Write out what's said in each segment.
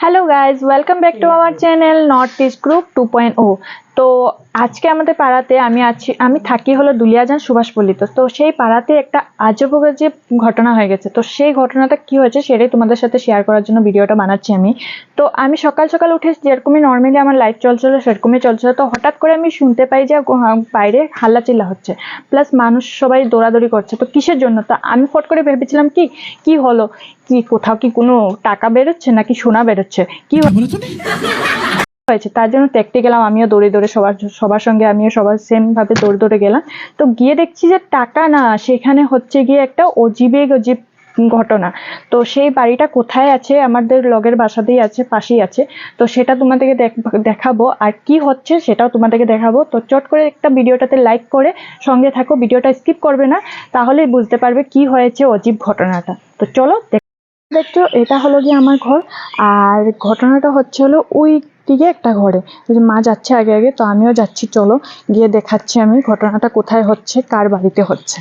hello guys welcome back to our channel northeast group 2.0 তো আজকে আমাদের পাড়াতে আমি আছি, আমি থাকি হলো দুলিয়াজান সুভাষপল্লিতে তো সেই পাড়াতে একটা আজব যে ঘটনা হয়ে গেছে, তো সেই ঘটনাটা কি হয়েছে সেটাই তোমাদের সাথে শেয়ার করার জন্য ভিডিওটা বানাচ্ছি আমি। তো আমি সকাল সকাল উঠে যেরকমই নর্মালি আমার লাইফ চলছিল, সেরকমই চলছিল। তো হঠাৎ করে আমি শুনতে পাই যে বাইরে হাল্লা চিল্লা হচ্ছে। প্লাস মানুষ সবাই দৌড়াদৌড়ি করছে। তো কিসের জন্য? তো আমি ফট করে ভেবেছিলাম কি কি হলো? কি কোথাও কি কোনো টাকা বেরোচ্ছে নাকি সোনা বেরোচ্ছে? কি হয়েছে, তার জন্য দেখতে গেলাম, আমিও দৌড়ে দৌড়ে সবার সবার সঙ্গে আমিও সবার সেম ভাবে দৌড়ে দৌড়ে গেলাম। তো গিয়ে দেখছি যে টাকা না, সেখানে হচ্ছে গিয়ে একটা অজীবে অজীব ঘটনা। তো সেই বাড়িটা কোথায় আছে? আমাদের লগের বাসাতেই আছে, পাশেই আছে। তো সেটা তোমাদেরকে দেখ- দেখাবো। আর কি হচ্ছে সেটাও তোমাদেরকে দেখাবো। তো চট করে একটা ভিডিওটাতে লাইক করে সঙ্গে থাকো, ভিডিওটা স্কিপ করবে না, তাহলেই বুঝতে পারবে কি হয়েছে অজীব ঘটনাটা। তো চলো, দেখ- দেখছ, এটা হলো গিয়ে আমার ঘর। আর ঘটনাটা হচ্ছে হলো ওই দিকে একটা ঘরে। মা যাচ্ছে আগে আগে, তো আমিও যাচ্ছি, চলো। গিয়ে দেখাচ্ছি আমি ঘটনাটা কোথায় হচ্ছে, কার বাড়িতে হচ্ছে।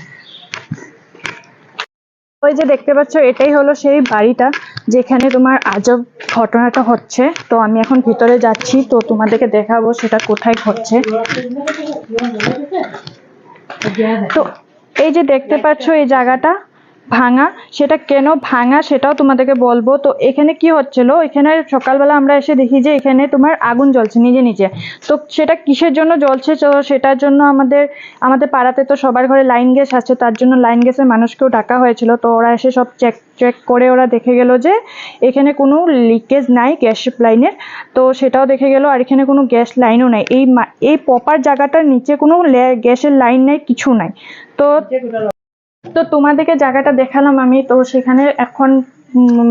ওই যে দেখতে পাচ্ছ, এটাই হলো সেই বাড়িটা যেখানে তোমার আজব ঘটনাটা হচ্ছে। তো আমি এখন ভিতরে যাচ্ছি, তো তোমাদেরকে দেখাবো সেটা কোথায় হচ্ছে তো এই যে দেখতে পাচ্ছ এই জায়গাটা ভাঙা, সেটা কেন ভাঙা সেটাও তোমাদেরকে বলব। তো এখানে কি হচ্ছিল? এখানে সকালবেলা আমরা এসে দেখি যে এখানে তোমার আগুন জ্বলছে নিজে নিজে। তো সেটা কিসের জন্য জ্বলছে? তো সেটার জন্য আমাদের আমাদের পাড়াতে তো সবার ঘরে লাইন গ্যাস আছে, তার জন্য লাইন গ্যাসের মানুষকেও ডাকা হয়েছিল। তো ওরা এসে সব চেক চেক করে ওরা দেখে গেল যে এখানে কোনো লিকেজ নাই গ্যাস লাইনের। তো সেটাও দেখে গেল, আর এখানে কোনো গ্যাস লাইনও নাই। এই এই প্রপার জায়গাটার নিচে কোনো গ্যাসের লাইন নাই, কিছু নাই। তো তো তোমাদেরকে জায়গাটা দেখালাম আমি, তো সেখানে এখন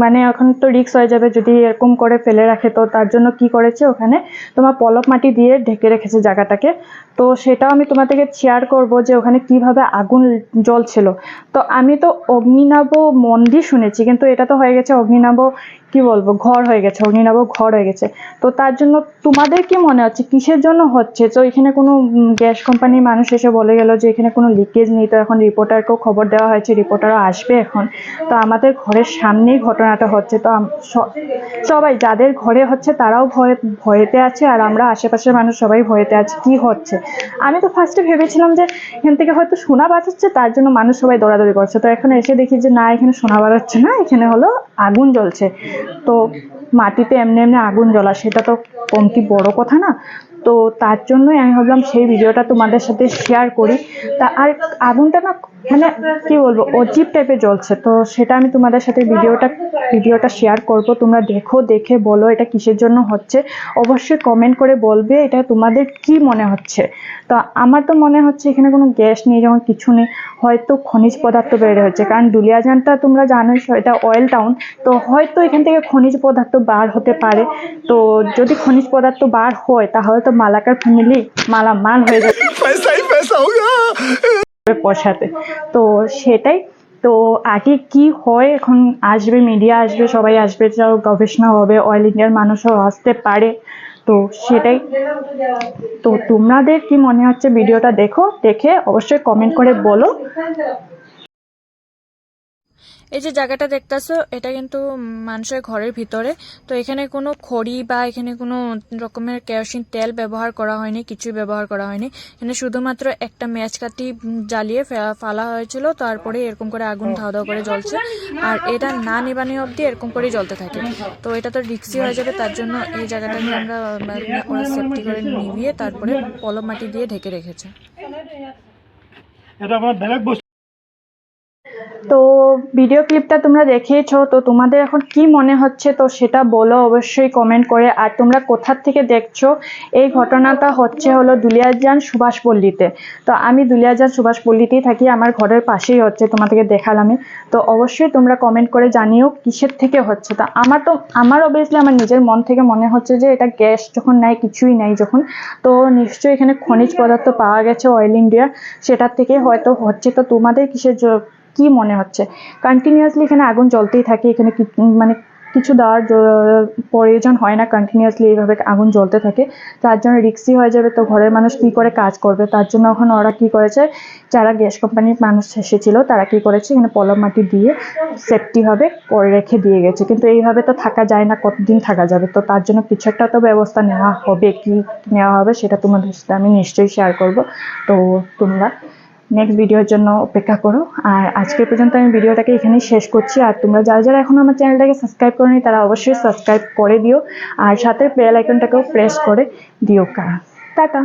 মানে এখন তো রিক্স হয়ে যাবে যদি এরকম করে ফেলে রাখে, তো তার জন্য কি করেছে ওখানে? তোমার পলক মাটি দিয়ে ঢেকে রেখেছে জায়গাটাকে। তো সেটাও আমি তোমাদেরকে শেয়ার করব যে ওখানে কীভাবে আগুন জ্বলছিল। তো আমি তো অগ্নিনাভ মন্দির শুনেছি, কিন্তু এটা তো হয়ে গেছে অগ্নিনাভ কি বলব, ঘর হয়ে গেছে অগ্নিনাভ ঘর হয়ে গেছে। তো তার জন্য তোমাদের কি মনে হচ্ছে, কিসের জন্য হচ্ছে? তো এখানে কোনো গ্যাস কোম্পানির মানুষ এসে বলে গেল যে এখানে কোনো লিকেজ নেই, তো এখন রিপোর্টারকেও খবর দেওয়া হয়েছে রিপোর্টারও আসবে এখন। তো আমাদের ঘরের সামনেই ঘটনাটা হচ্ছে, তো সবাই যাদের ঘরে হচ্ছে তারাও ভয়ে, ভয়েতে আছে, আর আমরা আশেপাশের মানুষ সবাই ভয়েতে আছে, কি হচ্ছে? আমি তো ফার্স্টে ভেবেছিলাম যে এখান থেকে হয়তো সোনা বাঁচাচ্ছে তার জন্য মানুষ সবাই দৌড়াদৌড়ি করছে। তো এখন এসে দেখি যে না, এখানে সোনা বাড়াচ্ছে না, এখানে হলো আগুন জ্বলছে। তো মাটিতে এমনি এমনি আগুন জ্বলা, সেটা তো কমতি বড় কথা না? তো তার জন্যই আমি ভাবলাম সেই ভিডিওটা তোমাদের সাথে শেয়ার করি। তা আর আগুনটা না মানে কি বলব অজীব টাইপের জ্বলছে। তো সেটা আমি তোমাদের সাথে ভিডিওটা ভিডিওটা শেয়ার করব। তোমরা দেখো, দেখে বলো এটা কিসের জন্য হচ্ছে। অবশ্যই কমেন্ট করে বলবে এটা তোমাদের কি মনে হচ্ছে। তো আমার তো মনে হচ্ছে এখানে কোনো গ্যাস নেই, যেমন কিছু নেই। হয়তো খনিজ পদার্থ বের হচ্ছে কারণ দুলিয়াজানটা তোমরা জানোই এটা অয়েল টাউন তো হয়তো এখান থেকে খনিজ পদার্থ বার হতে পারে। তো যদি খনিজ পদার্থ বার হয়, তাহলে তো মালাকার ফ্যামিলি মালামাল হয়ে যাবে। পশাতে তো সেটাই। তো আগে কি হয়, এখন আসবে মিডিয়া আসবে, সবাই আসবে, যাও, গবেষণা হবে অয়েল ইন্ডিয়ার মানুষও আসতে পারে। তো সেটাই। তো তোমাদের কি মনে হচ্ছে? ভিডিওটা দেখো, দেখে অবশ্যই কমেন্ট করে বলো। এই যে জায়গাটা দেখতেছো এটা কিন্তু মানুষের ঘরের ভিতরে। তো এখানে কোনো খড়ি বা এখানে কোনো রকমের কেরোসিন তেল ব্যবহার করা হয়নি কিছুই ব্যবহার করা হয়নি। এখানে শুধুমাত্র একটা ম্যাচ কাটি জ্বালিয়ে ফালা হয়েছিল তারপরে এরকম করে আগুন ধাও ধাও করে জ্বলছে। আর এটা না নিবানি অবধি এরকম করেই জ্বলতে থাকে। তো এটা তো রিক্সি হয়ে যাবে তার জন্য এই জায়গাটাকে আমরা মানে, ওরা সেফটি করে নিভিয়ে তারপরে পলম মাটি দিয়ে ঢেকে রেখেছে। এটা আমার তো ভিডিও ক্লিপটা তোমরা দেখিয়েছো, তো তোমাদের এখন কি মনে হচ্ছে? তো সেটা বলো অবশ্যই কমেন্ট করে। আর তোমরা কোথার থেকে দেখছ? এই ঘটনাটা হচ্ছে হলো দুলিয়াজান সুভাষপল্লীতে তো আমি দুলিয়াজান সুভাষপল্লীতেই থাকি, আমার ঘরের পাশেই হচ্ছে, তোমাদেরকে দেখালামই তো অবশ্যই তোমরা কমেন্ট করে জানিও কিসের থেকে হচ্ছে। তা আমার তো, আমার অবভিয়াসলি আমার নিজের মন থেকে মনে হচ্ছে যে এটা গ্যাস যখন নাই কিছুই নাই যখন। তো নিশ্চয়ই এখানে খনিজ পদার্থ পাওয়া গেছে অয়েল ইন্ডিয়া সেটার থেকে হয়তো হচ্ছে। তো তোমাদের কিসের কি মনে হচ্ছে? কন্টিনিউয়াসলি এখানে আগুন জ্বলতেই থাকে, এখানে মানে কিছু দেওয়ার প্রয়োজন হয় না কন্টিনিউয়াসলি এইভাবে আগুন জ্বলতে থাকে। তার জন্য রিক্সি হয়ে যাবে তো ঘরের মানুষ কী করে কাজ করবে? তার জন্য এখন ওরা কী করেছে? যারা গ্যাস কোম্পানির মানুষ এসেছিল, তারা কী করেছে? এখানে পলম মাটি দিয়ে সেফটি হবে করে রেখে দিয়ে গেছে। কিন্তু এইভাবে তো থাকা যায় না, কতদিন থাকা যাবে? তো তার জন্য কিছু একটা তো ব্যবস্থা নেওয়া হবে। কি নেওয়া হবে সেটা তোমাদের সাথে আমি নিশ্চয়ই শেয়ার করব। তো তোমরা নেক্সট ভিডিওর জন্য অপেক্ষা করো। আর আজকে পর্যন্ত আমি ভিডিওটাকে এখানেই শেষ করছি। আর তোমরা যারা যারা এখন আমার চ্যানেলটাকে সাবস্ক্রাইব করোনি, তারা অবশ্যই সাবস্ক্রাইব করে দিও। আর সাথে বেল আইকনটাকেও প্রেস করে দিও টাটা।